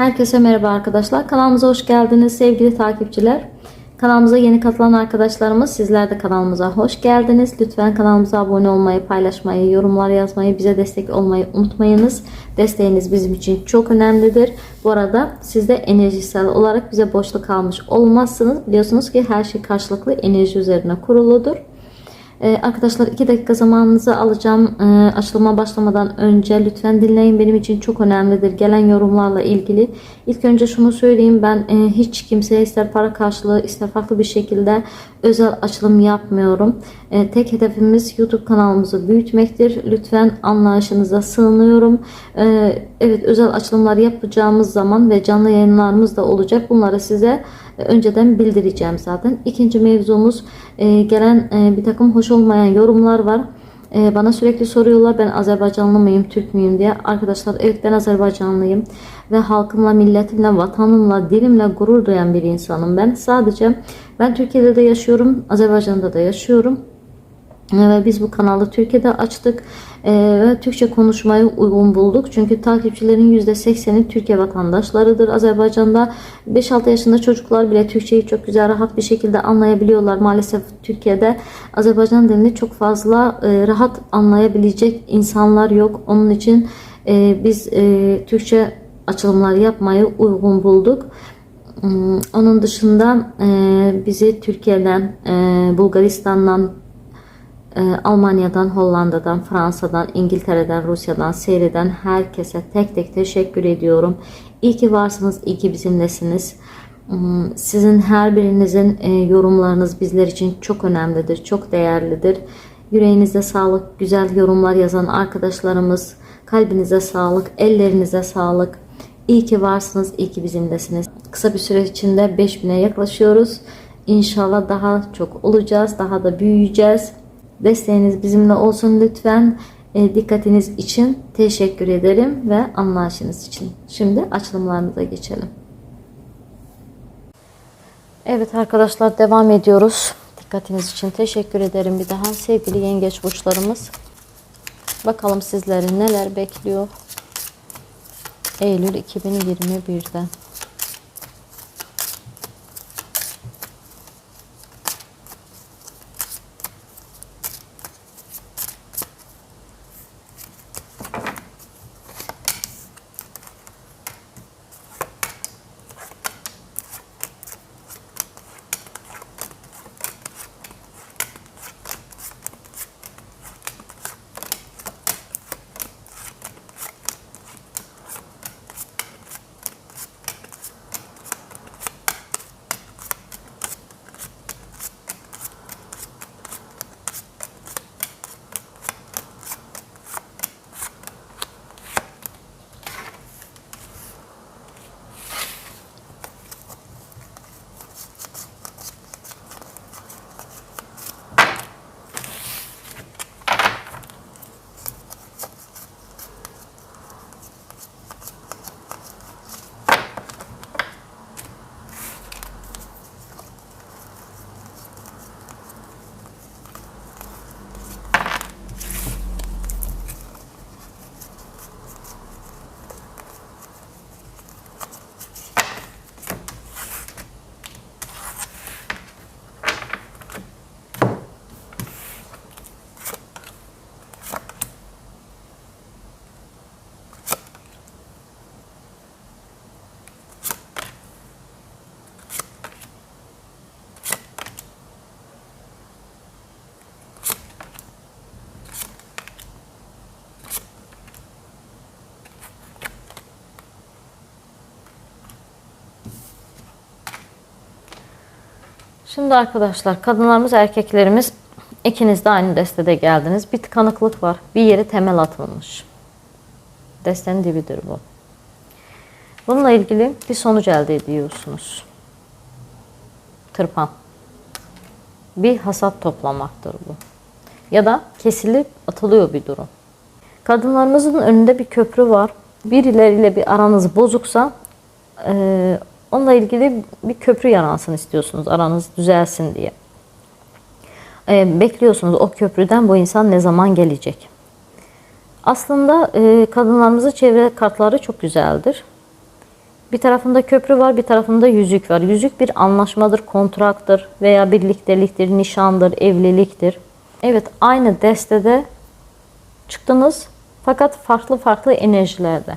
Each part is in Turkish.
Herkese merhaba arkadaşlar. Kanalımıza hoş geldiniz sevgili takipçiler. Kanalımıza yeni katılan arkadaşlarımız sizler de kanalımıza hoş geldiniz. Lütfen kanalımıza abone olmayı, paylaşmayı, yorumlar yazmayı, bize destek olmayı unutmayınız. Desteğiniz bizim için çok önemlidir. Bu arada siz de enerjisel olarak bize boşluk kalmış olmazsınız. Biliyorsunuz ki her şey karşılıklı enerji üzerine kuruludur. Ee, arkadaşlar 2 dakika zamanınızı alacağım. Ee, açılıma başlamadan önce lütfen dinleyin. Benim için çok önemlidir. Gelen yorumlarla ilgili. İlk önce şunu söyleyeyim. Ben e, hiç kimseye ister para karşılığı ister farklı bir şekilde özel açılım yapmıyorum. E, tek hedefimiz YouTube kanalımızı büyütmektir. Lütfen anlayışınıza sığınıyorum. E, evet özel açılımlar yapacağımız zaman ve canlı yayınlarımız da olacak. Bunları size e, önceden bildireceğim zaten. İkinci mevzumuz gelen bir takım hoş olmayan yorumlar var. E, bana sürekli soruyorlar ben Azerbaycanlı mıyım, Türk müyüm diye. Arkadaşlar evet ben Azerbaycanlıyım ve halkımla, milletimle, vatanımla, dilimle gurur duyan bir insanım ben. Sadece ben Türkiye'de de yaşıyorum, Azerbaycan'da da yaşıyorum. Ve biz bu kanalı Türkiye'de açtık Ee, ve Türkçe konuşmayı uygun bulduk. Çünkü takipçilerin %80'i Türkiye vatandaşlarıdır. Azerbaycan'da 5-6 yaşında çocuklar bile Türkçeyi çok güzel rahat bir şekilde anlayabiliyorlar. Maalesef Türkiye'de Azerbaycan dilini çok fazla e, rahat anlayabilecek insanlar yok. Onun için e, biz e, Türkçe açılımlar yapmayı uygun bulduk. Hmm, Onun dışında bizi Türkiye'den, Bulgaristan'dan, e, Almanya'dan, Hollanda'dan, Fransa'dan, İngiltere'den, Rusya'dan seyreden herkese tek tek teşekkür ediyorum. İyi ki varsınız, iyi ki bizimlesiniz. Hmm, Sizin her birinizin e, yorumlarınız bizler için çok önemlidir, çok değerlidir. Yüreğinize sağlık, güzel yorumlar yazan arkadaşlarımız, kalbinize sağlık, ellerinize sağlık. İyi ki varsınız, iyi ki bizimlesiniz. Kısa bir süre içinde 5000'e yaklaşıyoruz. İnşallah daha çok olacağız, daha da büyüyeceğiz. Desteğiniz bizimle olsun lütfen. E, dikkatiniz için teşekkür ederim ve anlayışınız için. Şimdi açılımlarımıza geçelim. Evet arkadaşlar devam ediyoruz. Dikkatiniz için teşekkür ederim bir daha sevgili yengeç burçlarımız. Bakalım sizleri neler bekliyor. Eylül 2021'den. Şimdi arkadaşlar kadınlarımız erkeklerimiz ikiniz de aynı destede geldiniz. Bir tıkanıklık var. Bir yere temel atılmış. Destenin dibidir bu. Bununla ilgili bir sonuç elde ediyorsunuz. Tırpan. Bir hasat toplamaktır bu. Ya da kesilip atılıyor bir durum. Kadınlarımızın önünde bir köprü var. Birileriyle bir aranız bozuksa e, onunla ilgili bir köprü yaransın istiyorsunuz. Aranız düzelsin diye. E, bekliyorsunuz o köprüden bu insan ne zaman gelecek. Aslında e, kadınlarımızın çevre kartları çok güzeldir. Bir tarafında köprü var, bir tarafında yüzük var. Yüzük bir anlaşmadır, kontraktır veya birlikteliktir, nişandır, evliliktir. Evet, aynı destede çıktınız fakat farklı farklı enerjilerde.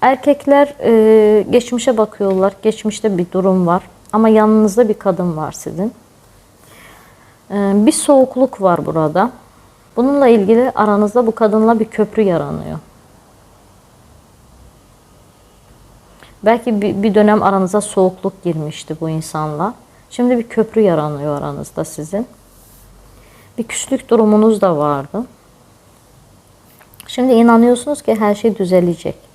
Erkekler e, geçmişe bakıyorlar. Geçmişte bir durum var ama yanınızda bir kadın var sizin. E, bir soğukluk var burada. Bununla ilgili aranızda bu kadınla bir köprü yaranıyor. Belki bir, bir dönem aranıza soğukluk girmişti bu insanla. Şimdi bir köprü yaranıyor aranızda sizin. Bir küslük durumunuz da vardı. Şimdi inanıyorsunuz ki her şey düzelecek.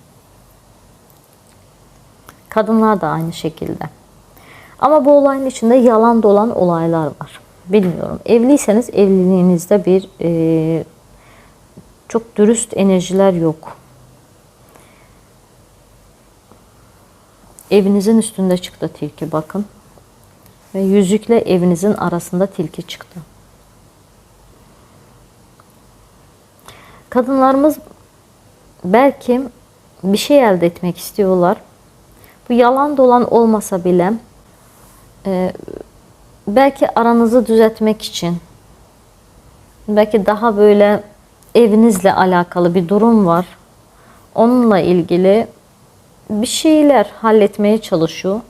Kadınlar da aynı şekilde. Ama bu olayın içinde yalan dolan olaylar var. Bilmiyorum. Evliyseniz evliliğinizde bir e, çok dürüst enerjiler yok. Evinizin üstünde çıktı tilki bakın. Ve yüzükle evinizin arasında tilki çıktı. Kadınlarımız belki bir şey elde etmek istiyorlar. Bu yalan dolan olmasa bile e, belki aranızı düzeltmek için belki daha böyle evinizle alakalı bir durum var. Onunla ilgili bir şeyler halletmeye çalışıyor.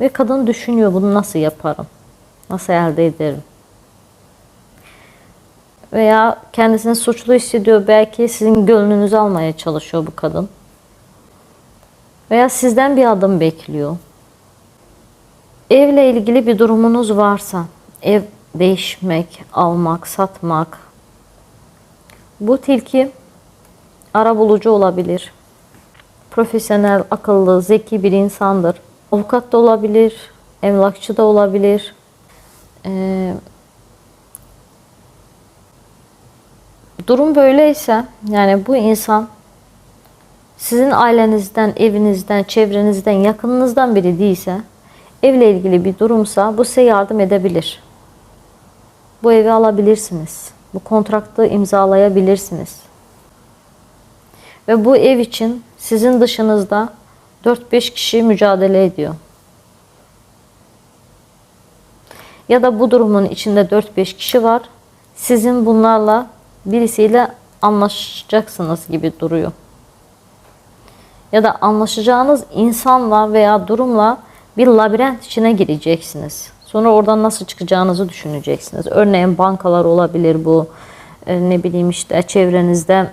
Ve kadın düşünüyor bunu nasıl yaparım? Nasıl elde ederim? Veya kendisini suçlu hissediyor. Belki sizin gönlünüzü almaya çalışıyor bu kadın. Veya sizden bir adım bekliyor. Evle ilgili bir durumunuz varsa, ev değişmek, almak, satmak. Bu tilki ara bulucu olabilir. Profesyonel, akıllı, zeki bir insandır. Avukat da olabilir, emlakçı da olabilir. Ee, durum böyleyse, yani bu insan sizin ailenizden, evinizden, çevrenizden, yakınınızdan biri değilse, evle ilgili bir durumsa bu size yardım edebilir. Bu evi alabilirsiniz. Bu kontraktı imzalayabilirsiniz. Ve bu ev için sizin dışınızda 4-5 kişi mücadele ediyor. Ya da bu durumun içinde 4-5 kişi var. Sizin bunlarla birisiyle anlaşacaksınız gibi duruyor. Ya da anlaşacağınız insanla veya durumla bir labirent içine gireceksiniz. Sonra oradan nasıl çıkacağınızı düşüneceksiniz. Örneğin bankalar olabilir bu. E, ne bileyim işte çevrenizde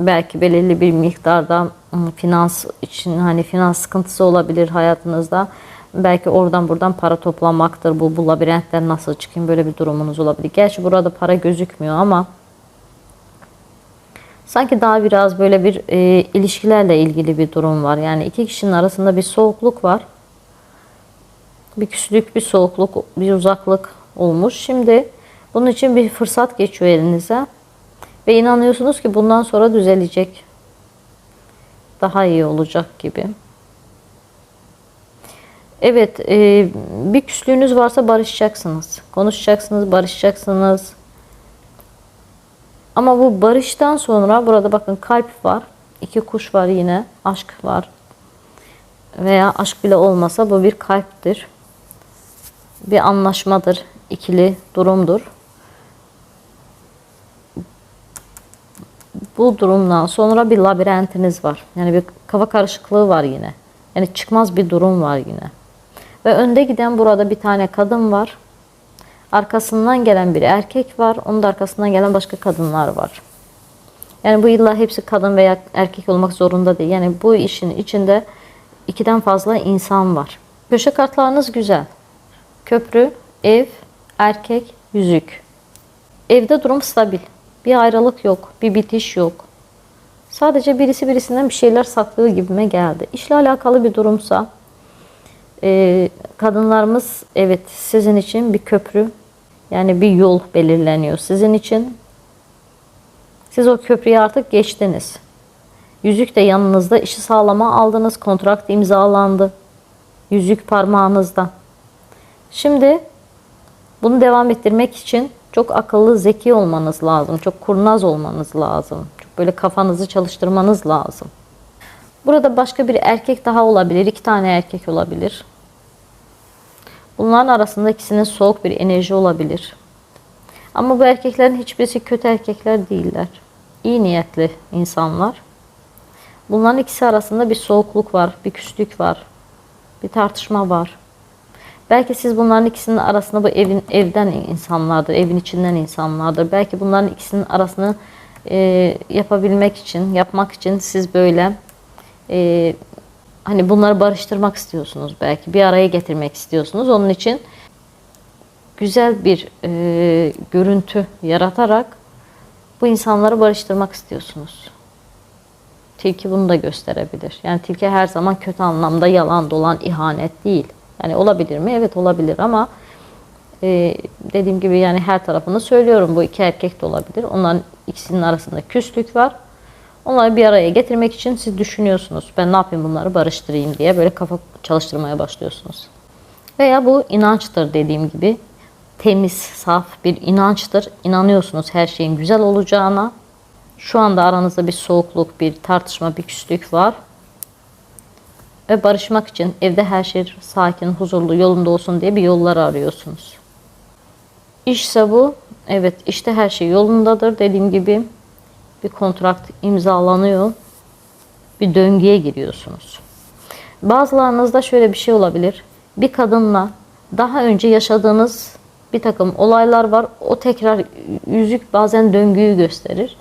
belki belirli bir miktarda ım, finans için hani finans sıkıntısı olabilir hayatınızda. Belki oradan buradan para toplamaktır bu. Bu labirentten nasıl çıkayım böyle bir durumunuz olabilir. Gerçi burada para gözükmüyor ama sanki daha biraz böyle bir e, ilişkilerle ilgili bir durum var. Yani iki kişinin arasında bir soğukluk var. Bir küslük, bir soğukluk, bir uzaklık olmuş. Şimdi bunun için bir fırsat geçiyor elinize. Ve inanıyorsunuz ki bundan sonra düzelecek. Daha iyi olacak gibi. Evet, e, bir küslüğünüz varsa barışacaksınız. Konuşacaksınız, barışacaksınız. Ama bu barıştan sonra burada bakın kalp var. iki kuş var yine. Aşk var. Veya aşk bile olmasa bu bir kalptir. Bir anlaşmadır. ikili durumdur. bu durumdan sonra bir labirentiniz var. Yani bir kafa karışıklığı var yine. Yani çıkmaz bir durum var yine. Ve önde giden burada bir tane kadın var. Arkasından gelen bir erkek var. Onun da arkasından gelen başka kadınlar var. Yani bu illa hepsi kadın veya erkek olmak zorunda değil. Yani bu işin içinde ikiden fazla insan var. Köşe kartlarınız güzel. Köprü, ev, erkek, yüzük. Evde durum stabil. Bir ayrılık yok, bir bitiş yok. Sadece birisi birisinden bir şeyler saklıyor gibime geldi. İşle alakalı bir durumsa e, kadınlarımız evet sizin için bir köprü yani bir yol belirleniyor sizin için. Siz o köprüyü artık geçtiniz. Yüzük de yanınızda işi sağlama aldınız. Kontrakt imzalandı. Yüzük parmağınızda. Şimdi bunu devam ettirmek için çok akıllı, zeki olmanız lazım. Çok kurnaz olmanız lazım. Çok böyle kafanızı çalıştırmanız lazım. Burada başka bir erkek daha olabilir. iki tane erkek olabilir. Bunların arasında ikisinin soğuk bir enerji olabilir. Ama bu erkeklerin hiçbirisi kötü erkekler değiller. İyi niyetli insanlar. Bunların ikisi arasında bir soğukluk var, bir küslük var, bir tartışma var. Belki siz bunların ikisinin arasında bu evin evden insanlardır, evin içinden insanlardır. Belki bunların ikisinin arasını e, yapabilmek için, yapmak için siz böyle e, hani bunları barıştırmak istiyorsunuz belki. Bir araya getirmek istiyorsunuz. Onun için güzel bir e, görüntü yaratarak bu insanları barıştırmak istiyorsunuz. Tilki bunu da gösterebilir. Yani tilki her zaman kötü anlamda yalan dolan ihanet değil. Yani olabilir mi? Evet olabilir ama e, dediğim gibi yani her tarafını söylüyorum. Bu iki erkek de olabilir. Onların ikisinin arasında küslük var. Onları bir araya getirmek için siz düşünüyorsunuz. Ben ne yapayım bunları barıştırayım diye böyle kafa çalıştırmaya başlıyorsunuz. Veya bu inançtır dediğim gibi. Temiz, saf bir inançtır. İnanıyorsunuz her şeyin güzel olacağına. Şu anda aranızda bir soğukluk, bir tartışma, bir küslük var. Ve barışmak için evde her şey sakin, huzurlu, yolunda olsun diye bir yollar arıyorsunuz. İşse bu, evet işte her şey yolundadır. Dediğim gibi bir kontrakt imzalanıyor. Bir döngüye giriyorsunuz. Bazılarınızda şöyle bir şey olabilir. Bir kadınla daha önce yaşadığınız bir takım olaylar var. O tekrar yüzük bazen döngüyü gösterir.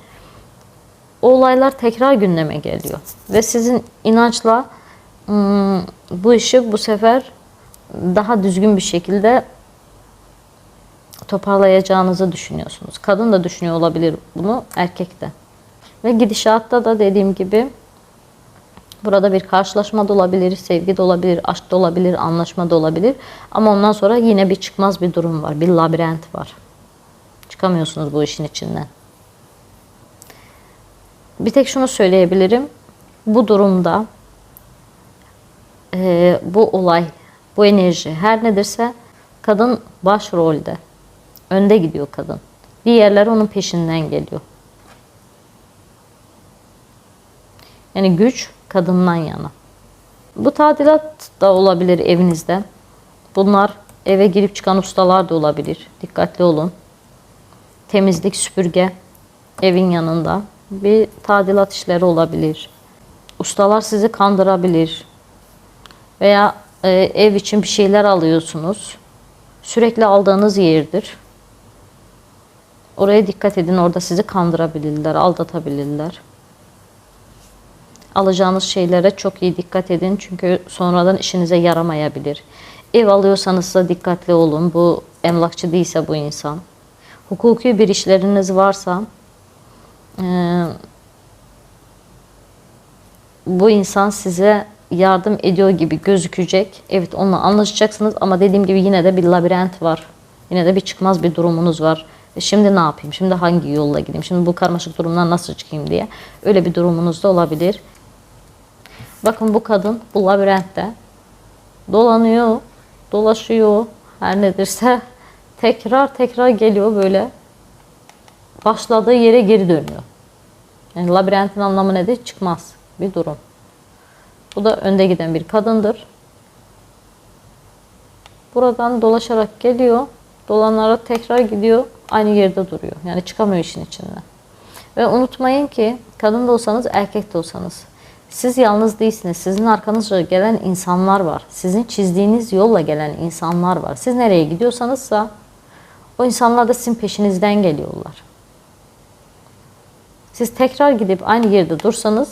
O olaylar tekrar gündeme geliyor. Ve sizin inançla hmm, bu işi bu sefer daha düzgün bir şekilde toparlayacağınızı düşünüyorsunuz. Kadın da düşünüyor olabilir bunu, erkek de. Ve gidişatta da dediğim gibi burada bir karşılaşma da olabilir, sevgi de olabilir, aşk da olabilir, anlaşma da olabilir. Ama ondan sonra yine bir çıkmaz bir durum var, bir labirent var. Çıkamıyorsunuz bu işin içinden. Bir tek şunu söyleyebilirim. Bu durumda e, bu olay, bu enerji her nedirse kadın başrolde. Önde gidiyor kadın. Diğerleri onun peşinden geliyor. Yani güç kadından yana. Bu tadilat da olabilir evinizde. Bunlar eve girip çıkan ustalar da olabilir. Dikkatli olun. Temizlik, süpürge evin yanında. Bir tadilat işleri olabilir. Ustalar sizi kandırabilir. Veya e, ev için bir şeyler alıyorsunuz. Sürekli aldığınız yerdir. Oraya dikkat edin. Orada sizi kandırabilirler, aldatabilirler. Alacağınız şeylere çok iyi dikkat edin. Çünkü sonradan işinize yaramayabilir. Ev alıyorsanız da dikkatli olun. Bu emlakçı değilse bu insan. Hukuki bir işleriniz varsa e, bu insan size yardım ediyor gibi gözükecek. Evet onunla anlaşacaksınız ama dediğim gibi yine de bir labirent var. Yine de bir çıkmaz bir durumunuz var. E şimdi ne yapayım? Şimdi hangi yolla gideyim? Şimdi bu karmaşık durumdan nasıl çıkayım diye. Öyle bir durumunuz da olabilir. Bakın bu kadın bu labirentte dolanıyor, dolaşıyor. Her nedirse tekrar tekrar geliyor böyle. Başladığı yere geri dönüyor. Yani labirentin anlamı nedir? Çıkmaz bir durum. Bu da önde giden bir kadındır. Buradan dolaşarak geliyor. Dolanarak tekrar gidiyor. Aynı yerde duruyor. Yani çıkamıyor işin içinden. Ve unutmayın ki kadın da olsanız erkek de olsanız siz yalnız değilsiniz. Sizin arkanızda gelen insanlar var. Sizin çizdiğiniz yolla gelen insanlar var. Siz nereye gidiyorsanızsa o insanlar da sizin peşinizden geliyorlar. Siz tekrar gidip aynı yerde dursanız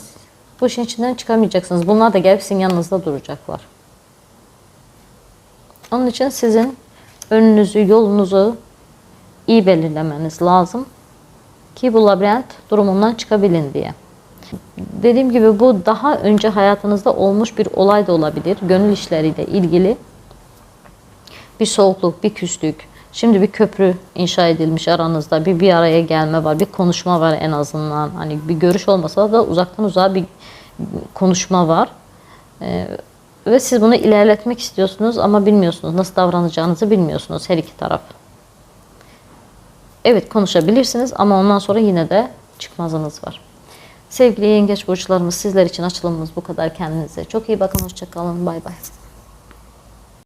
bu işin içinden çıkamayacaksınız. Bunlar da gelip sizin yanınızda duracaklar. Onun için sizin önünüzü, yolunuzu iyi belirlemeniz lazım ki bu labirent durumundan çıkabilin diye. Dediğim gibi bu daha önce hayatınızda olmuş bir olay da olabilir. Gönül işleriyle ilgili bir soğukluk, bir küslük. Şimdi bir köprü inşa edilmiş aranızda. Bir bir araya gelme var, bir konuşma var en azından. Hani bir görüş olmasa da uzaktan uzağa bir konuşma var. Ee, ve siz bunu ilerletmek istiyorsunuz ama bilmiyorsunuz. Nasıl davranacağınızı bilmiyorsunuz her iki taraf. Evet konuşabilirsiniz ama ondan sonra yine de çıkmazınız var. Sevgili yengeç burçlarımız sizler için açılımımız bu kadar. Kendinize çok iyi bakın. Hoşçakalın. Bay bay.